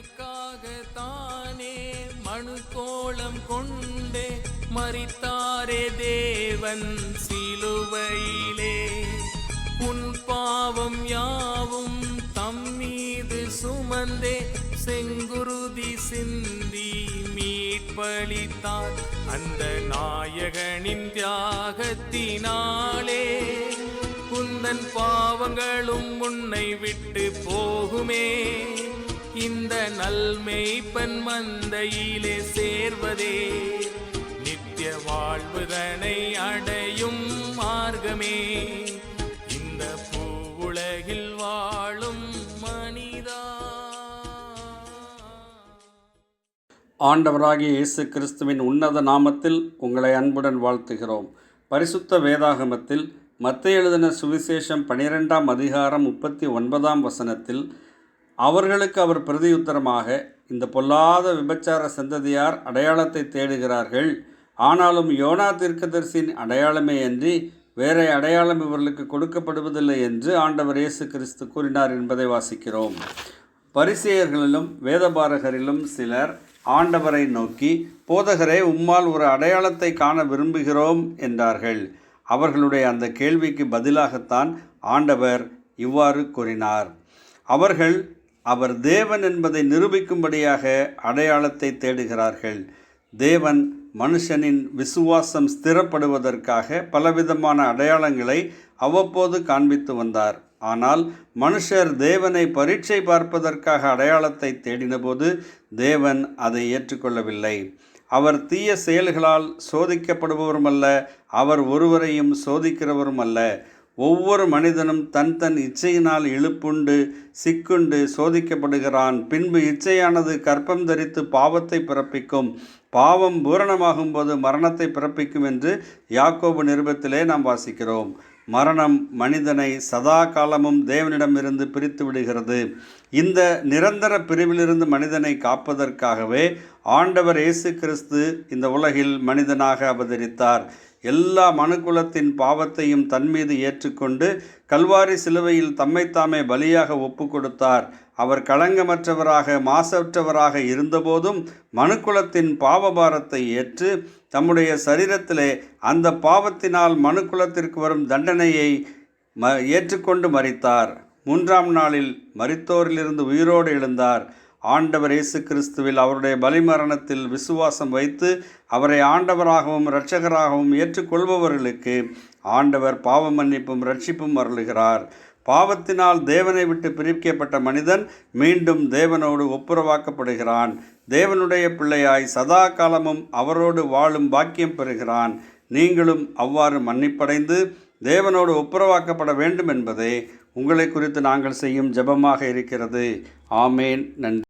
எனக்காக மனு கோலம் கொண்டே மறித்தாரே தேவன் சிலுவையிலே. உன் பாவம் யாவும் தம்மீது சுமந்தே. செங்குருதி சிந்தி மீட்பளித்தார் அந்த நாயகனின் தியாகத்தினாலே. குந்தன் பாவங்களும் உன்னை விட்டு போகுமே. இந்த நல்மெய்ப்பன் மந்தையிலே சேர்வதே. நித்திய வாழ்வுதனை அடையும் மார்க்கமே. இந்த பூவுலகில் வாழும் மனிதா. ஆண்டவராகிய இயேசு கிறிஸ்துவின் உன்னத நாமத்தில் உங்களை அன்புடன் வாழ்த்துகிறோம். பரிசுத்த வேதாகமத்தில் மத்திய எழுதின சுவிசேஷம் பனிரெண்டாம் அதிகாரம் முப்பத்தி ஒன்பதாம் வசனத்தில் அவர்களுக்கு அவர் பிரதியுத்தரமாக இந்த பொல்லாத விபச்சார சந்ததியார் அடையாளத்தை தேடுகிறார்கள். ஆனாலும் யோனா தீர்க்கதரிசியின் அடையாளமே அன்றி வேற அடையாளம் இவர்களுக்கு கொடுக்கப்படுவதில்லை என்று ஆண்டவர் இயேசு கிறிஸ்து கூறினார் என்பதை வாசிக்கிறோம். பரிசேயர்களிலும் வேதபாரகரிலும் சிலர் ஆண்டவரை நோக்கி போதகரே உம்மால் ஒரு அடையாளத்தை காண விரும்புகிறோம் என்றார்கள். அவர்களுடைய அந்த கேள்விக்கு பதிலாகத்தான் ஆண்டவர் இவ்வாறு கூறினார். அவர்கள் அவர் தேவன் என்பதை நிரூபிக்கும்படியாக அடையாளத்தை தேடுகிறார்கள். தேவன் மனுஷனின் விசுவாசம் ஸ்திரப்படுவதற்காக பலவிதமான அடையாளங்களை அவ்வப்போது காண்பித்து வந்தார். ஆனால் மனுஷர் தேவனை பரீட்சை பார்ப்பதற்காக அடையாளத்தை தேடினபோது தேவன் அதை ஏற்றுக்கொள்ளவில்லை. அவர் தீய செயல்களால் சோதிக்கப்படுபவரும் அல்ல அவர் ஒருவரையும் சோதிக்கிறவரும் அல்ல. ஒவ்வொரு மனிதனும் தன் தன் இச்சையினால் இழுப்புண்டு சிக்குண்டு சோதிக்கப்படுகிறான். பின்பு இச்சையானது கற்பம் தரித்து பாவத்தை பிறப்பிக்கும். பாவம் பூரணமாகும் போது மரணத்தை பிறப்பிக்கும் என்று யாக்கோபு நிருபத்திலே நாம் வாசிக்கிறோம். மரணம் மனிதனை சதா காலமும் தேவனிடமிருந்து பிரித்து விடுகிறது. இந்த நிரந்தர பிரிவிலிருந்து மனிதனை காப்பதற்காகவே ஆண்டவர் இயேசு கிறிஸ்து இந்த உலகில் மனிதனாக அவதரித்தார். எல்லா மனுக்குலத்தின் பாவத்தையும் தன்மீது ஏற்றுக்கொண்டு கல்வாரி சிலுவையில் தம்மைத்தாமே பலியாக ஒப்பு கொடுத்தார் அவர் களங்கமற்றவராக மாசற்றவராக இருந்தபோதும் மனுக்குலத்தின் பாவபாரத்தை ஏற்று தம்முடைய சரீரத்திலே அந்த பாவத்தினால் மனுக்குலத்திற்கு வரும் தண்டனையை ம ஏற்றுக்கொண்டு மறித்தார் மூன்றாம் நாளில் மரித்தோரிலிருந்து உயிரோடு எழுந்தார். ஆண்டவர் இயேசு கிறிஸ்துவில் அவருடைய பலிமரணத்தில் விசுவாசம் வைத்து அவரை ஆண்டவராகவும் இரட்சகராகவும் ஏற்றுக்கொள்பவர்களுக்கு ஆண்டவர் பாவ மன்னிப்பும் ரட்சிப்பும் அருளுகிறார். பாவத்தினால் தேவனை விட்டு பிரிக்கப்பட்ட மனிதன் மீண்டும் தேவனோடு ஒப்புரவாக்கப்படுகிறான். தேவனுடைய பிள்ளையாய் சதா காலமும் அவரோடு வாழும் பாக்கியம் பெறுகிறான். நீங்களும் அவ்வாறு மன்னிப்படைந்து தேவனோடு ஒப்புரவாக்கப்பட வேண்டும் என்பதே உங்களை குறித்து நாங்கள் செய்யும் ஜெபமாக இருக்கிறது. ஆமேன். நன்றி.